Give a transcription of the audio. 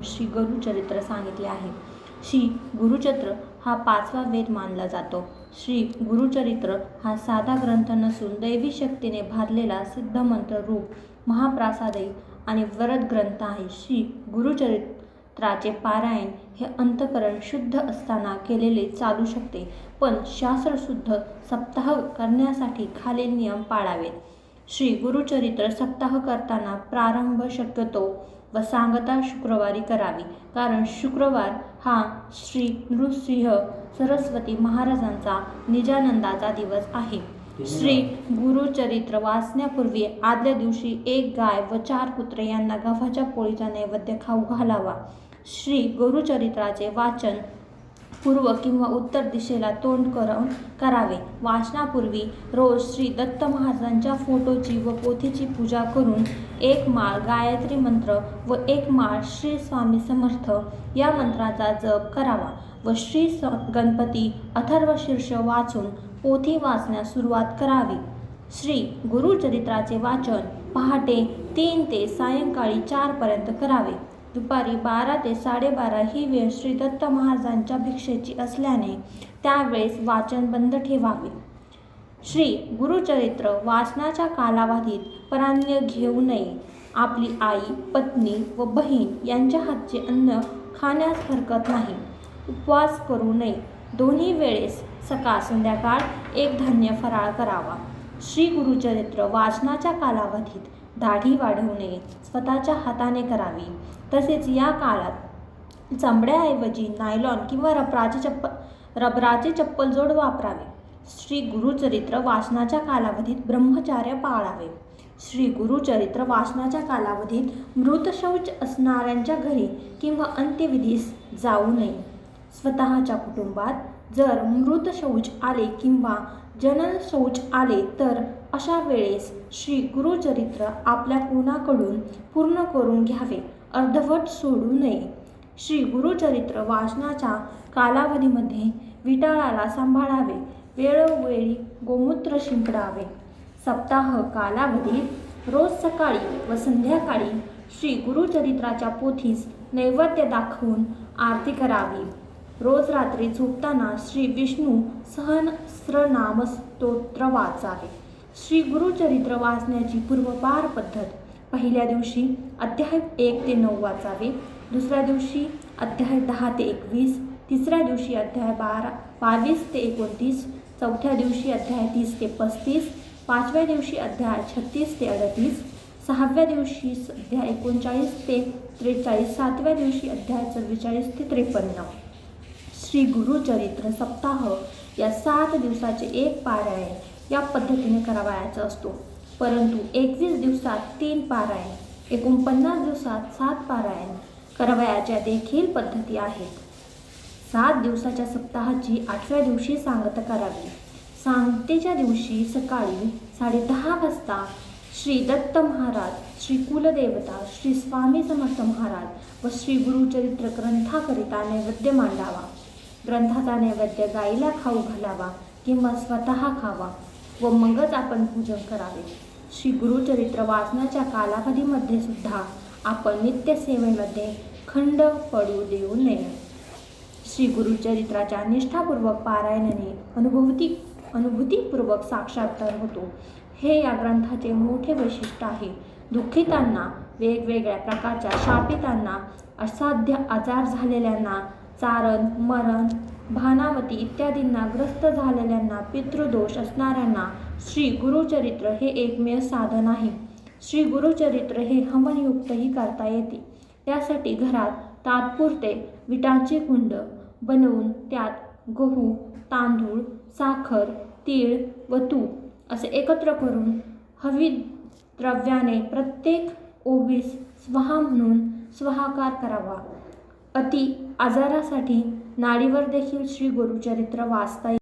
श्री गुरुचरित्र सांगितले आहे. श्री गुरुचरित्र हा पाचवा वेद मानला जातो. श्री गुरुचरित्र हा साधा ग्रंथ नसून दैवी शक्तीने भारलेला सिद्धमंत्र रूप महाप्रासादयी आणि व्रत ग्रंथ आहे. श्री गुरुचरित्राचे पारायण हे अंतकरण शुद्ध असताना केलेले चालू शकते पण शास्त्रशुद्ध सप्ताह करण्यासाठी खालील नियम पाळावेत. श्री गुरुचरित्र सप्ताह करताना प्रारंभ शक्यतो व सांगता शुक्रवारी करावी. कारण शुक्रवार हा श्री नृसिंह सरस्वती महाराजांचा निजानंदाचा दिवस आहे. श्री गुरुचरित्र वाचण्यापूर्वी आदल्या दिवशी एक गाय व चार कुत्रे यांना गव्हाच्या पोळीचा नैवेद्य खाऊ घालावा. श्री गुरुचरित्राचे वाचन पूर्व किंवा उत्तर दिशेला तोंड करून करावे. वाचनापूर्वी रोज श्री दत्त महाराजांच्या फोटोची व पोथीची पूजा करून एक माळ गायत्री मंत्र व एक माळ श्री स्वामी समर्थ या मंत्राचा जप करावा व श्री स गणपती अथर्व शीर्ष वाचून पोथी वाचण्यास सुरुवात करावी. श्री गुरुचरित्राचे वाचन पहाटे तीन ते सायंकाळी चारपर्यंत करावे. दुपारी बारा ते साडेबारा ही वेळ श्री दत्त महाराजांच्या भिक्षेची असल्याने त्यावेळेस वाचन बंद ठेवावे. श्री गुरुचरित्र वाचनाच्या कालावधीत परान्य घेऊ नये. आपली आई पत्नी व बहीण यांच्या हातचे अन्न खाण्यास हरकत नाही. उपवास करू नये. दोन्ही वेळेस सकाळ संध्याकाळ एक धान्य फराळ करावा. श्री गुरुचरित्र वाचनाच्या कालावधीत दाढी वाढवू नये स्वतःच्या हाताने करावी. तसेच या काळात चामड्याऐवजी नायलॉन किंवा रबराचे चप्पल रबराचे चप्पल जोड वापरावे. श्री गुरुचरित्र वाचनाच्या कालावधीत ब्रह्मचार्य पाळावे. श्री गुरुचरित्र वाचनाच्या कालावधीत मृत शौच असणाऱ्यांच्या घरी किंवा अंत्यविधीस जाऊ नये. स्वतःच्या कुटुंबात जर मृत शौच आले किंवा जनन शौच आले तर अशा वेळेस श्री गुरुचरित्र आपल्या कोणाकडून पूर्ण करून घ्यावे? अर्धवट सोडू नये. श्री गुरुचरित्र वाचनाच्या कालावधीमध्ये विटाळाला सांभाळावे. वेळोवेळी गोमूत्र शिंपडावे. सप्ताह कालावधीत रोज सकाळी व संध्याकाळी श्री गुरुचरित्राच्या पोथीस नैवेद्य दाखवून आरती करावी. रोज रात्री झोपताना श्री विष्णू सहस्रनाम स्तोत्र वाचावे. श्री गुरुचरित्र वाचण्याची पूर्वपार पद्धत. पहिल्या दिवशी अध्याय एक ते नऊ वाचावे. दुसऱ्या दिवशी अध्याय दहा ते एकवीस. तिसऱ्या दिवशी अध्याय बारा बावीस ते एकोणतीस. चौथ्या दिवशी अध्याय तीस ते पस्तीस. पाचव्या दिवशी अध्याय छत्तीस ते अडतीस. सहाव्या दिवशी अध्याय एकोणचाळीस ते त्रेचाळीस. सातव्या दिवशी अध्याय चव्वेचाळीस ते त्रेपन्न. श्री गुरुचरित्र सप्ताह या सात दिवसाचे एक पारायण या पद्धतीने करावयाचा असतो. परंतु एकवीस दिवसात तीन पारायण एकोणपन्नास दिवसात सात पारायण करावयाच्या देखील पद्धती आहेत. सात दिवसाच्या सप्ताहाची आठव्या दिवशी सांगता करावी. सांगतेच्या दिवशी सकाळी साडेदहा वाजता श्री दत्त महाराज श्री कुलदेवता श्री स्वामी समर्थ महाराज व श्री गुरुचरित्र ग्रंथाकरिता नैवेद्य मांडावा. ग्रंथाचा नैवेद्य गाईला खाऊ घालावा किंवा स्वतः खावा व मगच आपण पूजन करावे. श्री गुरुचरित्र वाचनाच्या कालावधीमध्ये सुद्धा आपण नित्यसेवेमध्ये खंड पडू देऊ नये. श्री गुरुचरित्राच्या निष्ठापूर्वक पारायणाने अनुभूती अनुभूतीपूर्वक साक्षात्कार होतो. हे या ग्रंथाचे मोठे वैशिष्ट्य आहे. दुःखितांना वेगवेगळ्या प्रकारच्या शापितांना असाध्य आजार झालेल्यांना चारण मरण भानावती इत्यादींना ग्रस्त झालेल्यांना पितृदोष असणाऱ्यांना श्री गुरुचरित्र हे एकमेव साधन आहे. श्री गुरुचरित्र हे हवनयुक्तही करता येते. त्यासाठी घरात तात्पुरते विटांचे कुंड बनवून त्यात गहू तांदूळ साखर तीळ व तूप असे एकत्र करून हवी द्रव्याने प्रत्येक ओबीस स्वहा म्हणून स्वहाकार करावा. अति आजारासाठी नाडीवर देखील श्री गुरुचरित्र वाचता